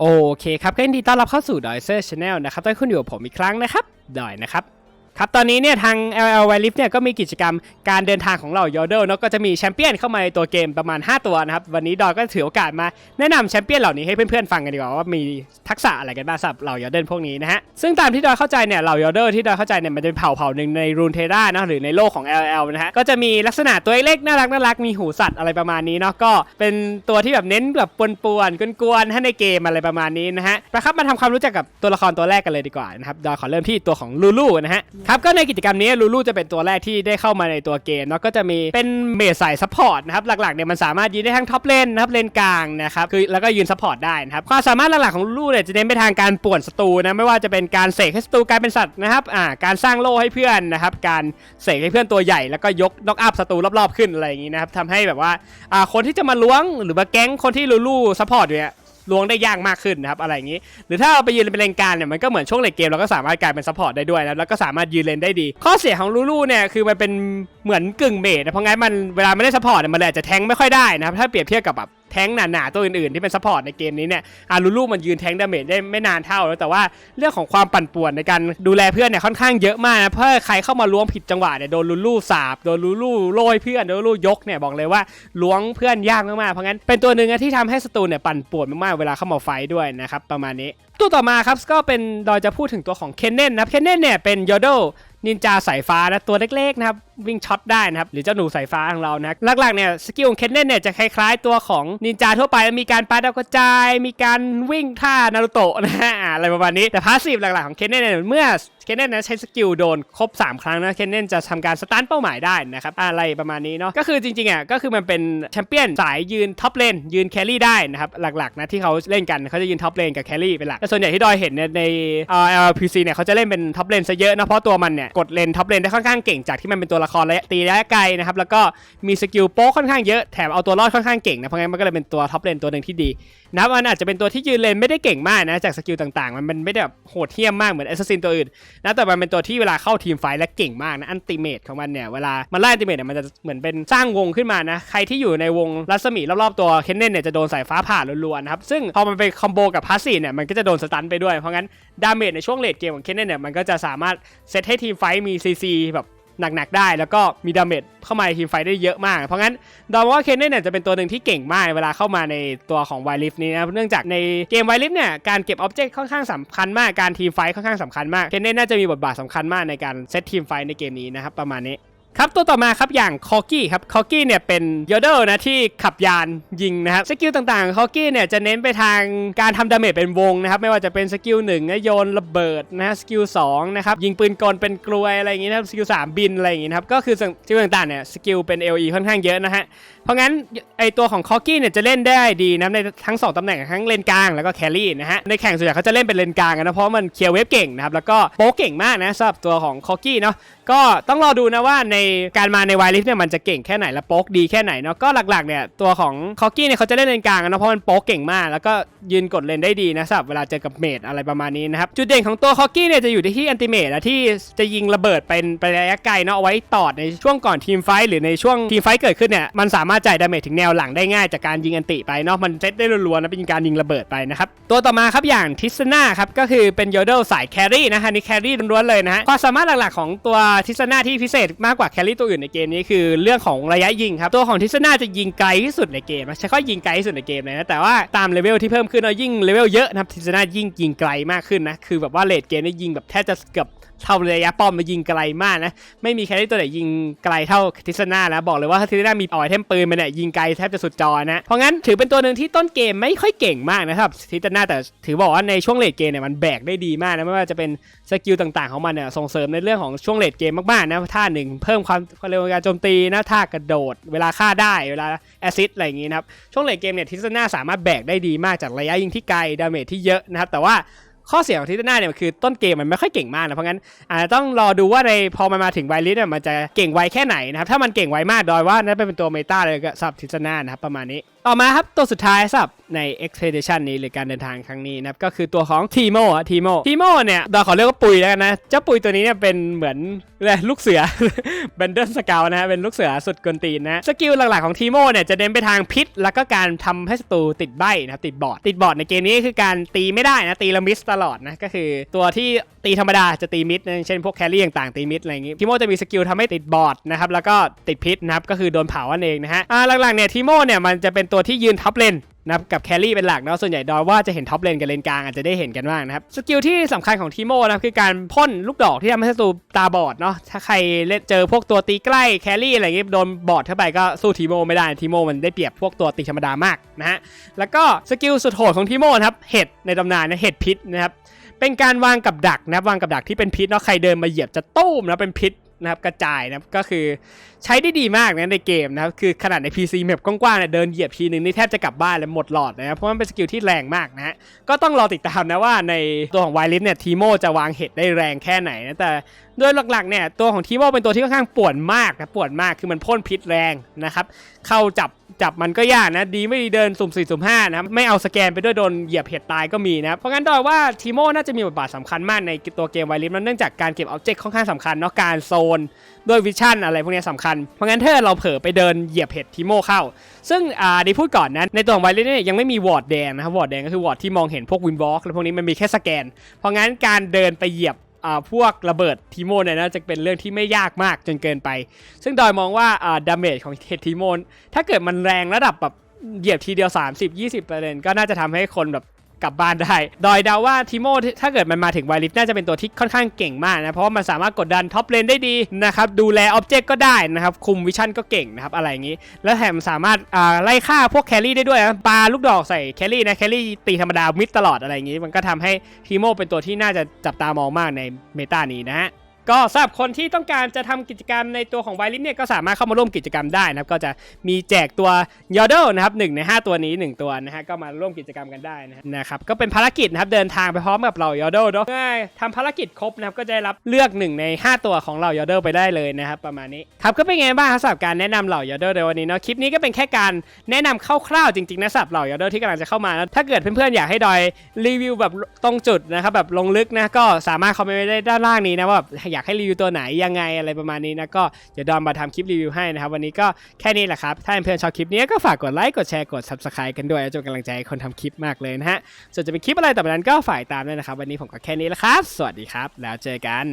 โอเคครับก็ยินดีต้อนรับเข้าสู่ดอยเซอร์ชาแนลนะครับตอนคุณอยู่กับผมอีกครั้งนะครับดอยนะครับ ครับ ตอนนี้เนี่ยทาง LL w i Lift เนี่ยก็มีกิจกรรมการเดินทางของเรายอเดลเนาะก็จะมีแชมเปี้ยนเข้ามาในตัวเกมประมาณ 5 ตัวนะครับ วันนี้ดอยก็ถือโอกาสมาแนะนำแชมเปี้ยนเหล่านี้ให้เพื่อนๆฟังกันดีกว่าว่ามีทักษะอะไรกันบ้างสำหรับเหล่ายอเดลพวกนี้นะฮะ ซึ่งตามที่ดอยเข้าใจเนี่ยเหล่ายอเดลที่ดอยเข้าใจเนี่ยมันจะเป็นเผ่าเผ่าหนึ่งในรูนเทรานะหรือในโลกของ LL นะฮะก็จะมีลักษณะตัวเล็กน่ารักน่ารักมีหูสัตว์อะไรประมาณนี้เนาะก็เป็นตัวที่แบบเน้นแบบปวนๆกวนๆให้ในเกมอะไรประมาณนี้นะฮะไปครับมาทำความรู้จักกับตัวละครตัวแรกกันเลยดีกว่านะครับดอยขอเริ่มที่ตัวของลูลูนะฮะครับก็ในกิจกรรมนี้ลูลูจะเป็นตัวแรกที่ได้เข้ามาในตัวเกมเนาะก็จะมีเป็นเมจสายซัพพอร์ตนะครับหลักๆเนี่ยมันสามารถยืนได้ทั้งท็อปเลนนะครับเลนกลางนะครับคือแล้วก็ยืนซัพพอร์ตได้นะครับความสามารถหลักๆของลูลูเนี่ยจะเน้นไปทางการป่วนศัตรูนะไม่ว่าจะเป็นการเสกให้ศัตรูกลายเป็นสัตว์นะครับอ่าการสร้างโล่ให้เพื่อนนะครับการเสกให้เพื่อนตัวใหญ่แล้วก็ยกน็อกอัพศัตรูรอบๆขึ้นอะไรอย่างนี้นะครับทำให้แบบว่าอ่าคนที่จะมาล้วงหรือมาแก๊งคนที่ลูลูซัพพอร์ตอยู่เนี่ย ล้วงได้ยากมากขึ้นนะครับอะไรอย่างนี้ หรือถ้าเราไปยืนเป็นเลนกลางเนี่ยมันก็เหมือนช่วงเลนเกมเราก็สามารถกลายเป็นซัพพอร์ตได้ด้วยนะแล้วก็สามารถยืนเลนได้ดี ข้อเสียของลูลูเนี่ยคือมันเป็นเหมือนกึ่งเมดนะเพราะงั้นมันเวลาไม่ได้ซัพพอร์ตเนี่ยมันเลยอาจจะแทงไม่ค่อยได้นะครับถ้าเปรียบเทียบกับแบบ แทงหนาๆตัวอื่นๆ ที่เป็นซัพพอร์ตในเกมนี้เนี่ยอาลูลูมันยืนแทงดาเมจได้ไม่นานเท่าแล้วแต่ว่าเรื่องของความปั่นป่วนในการดูแลเพื่อนเนี่ยค่อนข้างเยอะมากนะเพราะใครเข้ามาล้วงผิดจังหวะเนี่ยโดนลูลูสาบโดนลูลูโรยเพื่อนโดนลูลูยกเนี่ยบอกเลยว่าล้วงเพื่อนยากมากๆเพราะงั้นเป็นตัวหนึ่งนะที่ทำให้ศัตรูเนี่ยปั่นป่วนมากๆเวลาเข้ามาไฟด้วยนะครับประมาณนี้ตัวต่อมาครับก็เป็นดอยจะพูดถึงตัวของเคนเนนนะเคนเนนเนี่ยเป็นยอดนินจาสายฟ้านะตัวเล็กๆนะครับวิ่งช็อตได้นะครับ หรือเจ้าหนูสายฟ้าของเรานะหลักๆเนี่ยสกิลของเคนเนนเนี่ยจะคล้ายๆตัวของนินจาทั่วไปมีการปาดาวกระจาย มีการวิ่งท่านารูโตะนะฮะอะไรประมาณนี้แต่พาสซีฟหลักๆของเคนเนนเนี่ยเมื่อเคนเนนนะใช้สกิลโดนครบ 3 ครั้งนะเคนเนนจะทำการสตันเป้าหมายได้นะครับอะไรประมาณนี้เนาะก็คือจริงๆอะก็คือมันเป็นแชมเปี้ยนสายยืนท็อปเลนยืนแครี่ได้นะครับหลักๆนะที่เขาเล่นกันเขาจะยืนท็อปเลนกับแครี่เป็นหลักแต่ส่วนใหญ่ที่ดอยเห็นเนี่ยในเอ่อ LPC เนี่ยเขาจะเล่นเป็นท็อปเลนซะเยอะนะเพราะตัวมันเนี่ยกดเลนท็อปเลนได้ค่อนข้างเก่งจากที่มันเป็นตัวละครระยะตีระยะไกลนะครับแล้วก็มีสกิลโป๊กค่อนข้างเยอะแถมเอาตัวรอดค่อนข้างเก่งนะเพราะงั้นมันก็เลยเป็นตัวท็อปเลนตัวหนึ่งที่ดีนะครับมันอาจจะเป็นตัวที่ยืนเลนไม่ได้เก่งมากนะจากสกิลต่างๆมันมันไม่ได้แบบโหดเหี้ยมมากเหมือนแอสซัสซินตัวอื่นนะแต่มันเป็นตัวที่เวลาเข้าทีมไฟและเก่งมากนะอันติเมตของมันเนี่ยเวลามันไล่อันติเมตเนี่ยมันจะเหมือนเป็นสร้างวงขึ้นมานะใครที่อยู่ในวงรัศมีรอบๆตัวเคนเนนเนี่ยจะโดนสายฟ้าผ่ารัวๆนะครับซึ่งพอมันไปคอมโบกับพาสซีเนี่ยมันก็จะโดนสตันไปด้วยเพราะงั้นดาเมจในช่วงเลดเกมของเคนเนนเนี่ยมันก็จะสามารถเซตให้ทีมไฟมีซีซีแบบ หนักๆได้ แล้วก็มีดาเมจเข้ามาในทีมไฟได้เยอะมาก เพราะงั้นดอมว่าเคนเน่เนี่ยจะเป็นตัวหนึ่งที่เก่งมากเวลาเข้ามาในตัวของไวลิฟนี้นะเนื่องจากในเกมไวลิฟเนี่ยการเก็บออบเจกต์ค่อนข้างสำคัญมากการทีมไฟค่อนข้างสำคัญมากเคนเน่น่าจะมีบทบาทสำคัญมากในการเซตทีมไฟในเกมนี้นะครับประมาณนี้ ครับตัวต่อมาครับอย่างคอกี้ครับคอกี้เนี่ยเป็นยอดเดิลนะที่ขับยานยิงนะครับสกิลต่างๆคอกี้เนี่ยจะเน้นไปทางการทำดาเมจเป็นวงนะครับไม่ว่าจะเป็นสกิลหนึ่งนะโยนระเบิดนะสกิลสองนะครับยิงปืนกลเป็นกลวยอะไรอย่างงี้นะครับสกิลสามบินอะไรอย่างงี้นะครับก็คือสกิลต่างๆเนี่ยสกิลเป็น LE ค่อนข้างเยอะนะฮะเพราะงั้นไอตัวของคอกี้เนี่ยจะเล่นได้ดีนะในทั้งสองตำแหน่งทั้งเลนกลางแล้วก็แครี่นะฮะในแข่งส่วนใหญ่เขาจะเล่นเป็นเลนกลางกันนะเพราะมันเคลียร์เวฟเก่งนะครับแล้วก็โป๊เก่งมากนะสำหรับตัวของคอกี้เนาะก็ต้องรอดูนะว่าในการมาในไวลิฟเนี่ยมันจะเก่งแค่ไหนและโป๊กดีแค่ไหนเนาะก็หลักๆเนี่ยตัวของคอกี้เนี่ยเขาจะเล่นเลนกลางเนาะเพราะมันโป๊กเก่งมาก แล้วก็ยืนกดเลนได้ดีนะสำหรับเวลาเจอกับเมดอะไรประมาณนี้นะครับจุดเด่นของตัวคอกี้เนี่ยจะอยู่ที่อันติเมตนะที่จะยิงระเบิดเป็นระยะไกลเนาะเอาไว้ตอดในช่วงก่อนทีมไฟหรือในช่วงทีมไฟเกิดขึ้นเนี่ยมันสามารถจ่ายดาเมจถึงแนวหลังได้ง่ายจากการยิงอันติไปเนาะมันเซตได้รัวๆนะเป็นการยิงระเบิดไปนะครับตัวต่อมาครับอย่างทิสนาครับก็คือเป็นโยเดลสายแครี่นะฮะนี่แครี่ล้วนๆเลยนะฮะความสามารถหลักๆของตัวทิสนาที่พิเศษมากกว่าแครี่ตัวอื่นในเกมนี้คือเรื่องของระยะยิงครับ ตัวของทิสนาจะยิงไกลที่สุดในเกมใช้ข้อยิงไกลที่สุดในเกมเลยนะแต่ว่าตามเลเวลที่เพิ่มขึ้นเนายิ่งเลเวลเยอะนะครับทิสนายิ่งยิงไกลมากขึ้นนะคือแบบว่าเลดเกมนี่ยิงแบบแทบจะเกือบเท่าระยะป้อมมายิงไกลมากนะไม่มีแครี่ตัวไหนยิงไกลเท่าทิสนาแล้วบอกเลยว่าทิสนามีเอาไอเทมปืนมันเนี่ยยิงไกลแทบจะสุดจอนะเพราะงั้นถือเป็นตัวหนึ่งที่ต้นเกมไม่ค่อยเก่งมากนะครับทิสนาแต่ถือบอกว่าในช่วงเลดเกมเนี่ยมันแบกได้ดีมากนะไม่ว่าจะเป็นสกิลต่างๆของมันเนี่ยส่งเสริมในเรื่องของช่วงเลดเกมมากๆนะท่าหนึ่งเพิ่มมความเร็วการโจมตีนะท่ากระโดด เวลาฆ่าได้เวลาแอซิดอะไรอย่างงี้นะครับช่วงเลทเกมเนี่ยทิสนาสามารถแบกได้ดีมากจากระยะยิงที่ไกลดาเมจที่เยอะนะครับแต่ว่าข้อเสียของทิตนาเนี่ยคือต้นเกมมันไม่ค่อยเก่งมากนะเพราะงั้นอาจจะต้องรอดูว่าในพอมันมาถึงไวลิสเนี่ยมันจะเก่งไวแค่ไหนนะครับถ้ามันเก่งไวมากดอยว่านั่นเป็นตัวเมตาเลยก็สำหรับทิตนานะครับประมาณนี้ ต่อมาครับตัวสุดท้ายสับใน expedition นี้หรือการเดินทางครั้งนี้นะครับก็คือตัวของทีโมอะทีโมทีโมเนี่ยเราขอเรียกว่าปุยแล้วกันนะเจ้าปุยตัวนี้เนี่ยเป็นเหมือนเรียลูกเสือเบนเดนสกาวนะฮะเป็นลูกเสือสุดกวนตีนนะสกิลหลักๆของทีโมเนี่ยจะเน้นไปทางพิษ แล้วก็การทำให้ศัตรูติดใบนะครับติดบอร์ดติดบอร์ดในเกมนี้คือการตีไม่ได้นะตีละมิสตลอดนะก็คือตัวที่ตีธรรมดาจะตีมิดนะเช่นพวกแครี่ต่างๆตีมิดอะไรอย่างงี้ทีโมจะมีสกิลทำให้ติดบอร์ดนะครับแล้วก็ติดพิษนะครับก็คือโดนเผาอันเองนะฮะอ่าหลักๆเนี่ยทีโมเนี่ยมันจะเป็นตัวที่ยืนท็อปเลนนะครับกับแครี่เป็นหลักเนาะส่วนใหญ่ดอยว่าจะเห็นท็อปเลนกับเลนกลางอาจจะได้เห็นกันบ้างนะครับสกิลที่สำคัญของทีโมนะครับคือการพ่นลูกดอกที่ทำให้ศัตรูตาบอดเนาะถ้าใครเล่นเจอพวกตัวตีใกล้แครี่อะไรอย่างงี้โดนบอดเข้าไปก็สู้ทีโมไม่ได้ทีโมมันได้เปรียบพวกตัวตีธรรมดามากนะฮะแล้วก็สกิลสุดโหดของทีโมนะครับเห็ดในตำนานนี่ยเห็ดพิษนะครับเป็นการวางกับดักนะครับวางกับดักที่เป็นพิษเนาะใครเดินมาเหยียบจะตุ้มนะเป็นพิษ นะครับกระจายนะครับก็คือใช้ได้ดีมากนะในเกมนะครับคือขนาดใน PC แมปกว้างๆเนี่ยเดินเหยียบทีนึงนี่แทบจะกลับบ้านเลยหมดหลอดนะครับเพราะมันเป็นสกิลที่แรงมากนะก็ต้องรอติดตามนะว่าในตัวของไวลิสเนี่ยทีโมจะวางเห็ดได้แรงแค่ไหนนะแต่โดยหลักๆเนี่ยตัวของทีโมเป็นตัวที่ค่อนข้างป่วนมากนะป่วนมากคือมันพ่นพิษแรงนะครับเข้าจับ จับมันก็ยากนะ ดีไม่ดีเดินสุ่มสี่สุ่มห้านะครับไม่เอาสแกนไปด้วยโดนเหยียบเห็ดตายก็มีนะเพราะงั้นดอยว่าทีโมน่าจะมีบทบาทสำคัญมากในตัวเกมไวลิสมันเนื่องจากการเก็บออบเจกต์ค่อนข้างสำคัญเนาะการโซนด้วยวิชั่นอะไรพวกนี้สำคัญ เพราะงั้นถ้าเราเผลอไปเดินเหยียบเห็ดทีโมเข้า ซึ่งอ่าด้พูดก่อนนะในตัวของไวเลนเนี่ยยังไม่มีวอร์ดแดงนะครับวอร์ดแดงก็คือวอร์ดที่มองเห็นพวกวินวอล์กอะไรพวกนี้มันมีแค่สแกน เพราะงั้นการเดินไปเหยียบ พวกระเบิดทีโมเนี่ยนะจะเป็นเรื่องที่ไม่ยากมากจนเกินไป ซึ่งดอยมองว่าดาเมจของเททีโมนถ้าเกิดมันแรงระดับแบบเหยียบทีเดียว 30-20%ก็น่าจะทำให้คนแบบ กลับบ้านได้ดอยเดาว่าทิโมถ้าเกิดมันมาถึงไวลิฟน่าจะเป็นตัวที่ค่อนข้างเก่งมากนะเพราะว่ามันสามารถกดดันท็อปเลนได้ดีนะครับดูแลออบเจกต์ก็ได้นะครับคุมวิชั่นก็เก่งนะครับอะไรอย่างนี้ แล้วแถมสามารถไล่ฆ่าพวกแครี่ได้ด้วยนะปาลูกดอกใส่แครี่นะแครี่ตีธรรมดามิดตลอดอะไรอย่างนี้ มันก็ทำให้ทิโมเป็นตัวที่น่าจะจับตามองมากในเมตานี้นะฮะ ก็สำหรับคนที่ต้องการจะทำกิจกรรมในตัวของไวลิฟเนี่ยก็สามารถเข้ามาร่วมกิจกรรมได้นะครับ ก็จะมีแจกตัวยอ d เดลนะครับหนึ่งใน 5 ตัวนี้ 1 ตัวนะฮะก็มาร่วมกิจกรรมกันได้นะครับก็เป็นภารกิจนะครับเดินทางไปพร้อมกับเรายอ d เดลเนาะทำภารกิจครบนะครับก็จะได้รับเลือก 1 ใน 5 ตัวของเรายอ d เดลไปได้เลยนะครับประมาณนี้ครับก็เป็นไงบ้างครับสำหรับการแนะนำเหล่ายอ d เดลในวันนี้เนาะคลิปนี้ก็เป็นแค่การแนะนำคร่าวๆจริงๆนะสำหรับเหล่ายอ d เดลที่กำลังจะเข้ามานะถ้าเกิดเพื่อนๆอยากให้ดอยรีวิวแบบตรงจุดนะครับแบบลงลึกนะก็สามารถคอมเมนต์ไว้ได้ด้านล่างนี้นะว่าแบบอยากให้รีวิวตัวไหนยังไงอะไรประมาณนี้นะก็เดี๋ยวดอมมาทำคลิปรีวิวให้นะครับ วันนี้ก็แค่นี้แหละครับ ถ้าเพื่อนชอบคลิปนี้ก็ฝากกดไลค์กดแชร์กด subscribe กันด้วยจะเป็นกำลังใจคนทำคลิปมากเลยนะฮะส่วนจะเป็นคลิปอะไรต่อไปนั้นก็ฝ่ายตามด้วยนะครับ วันนี้ผมก็แค่นี้แหละครับ สวัสดีครับ แล้วเจอกัน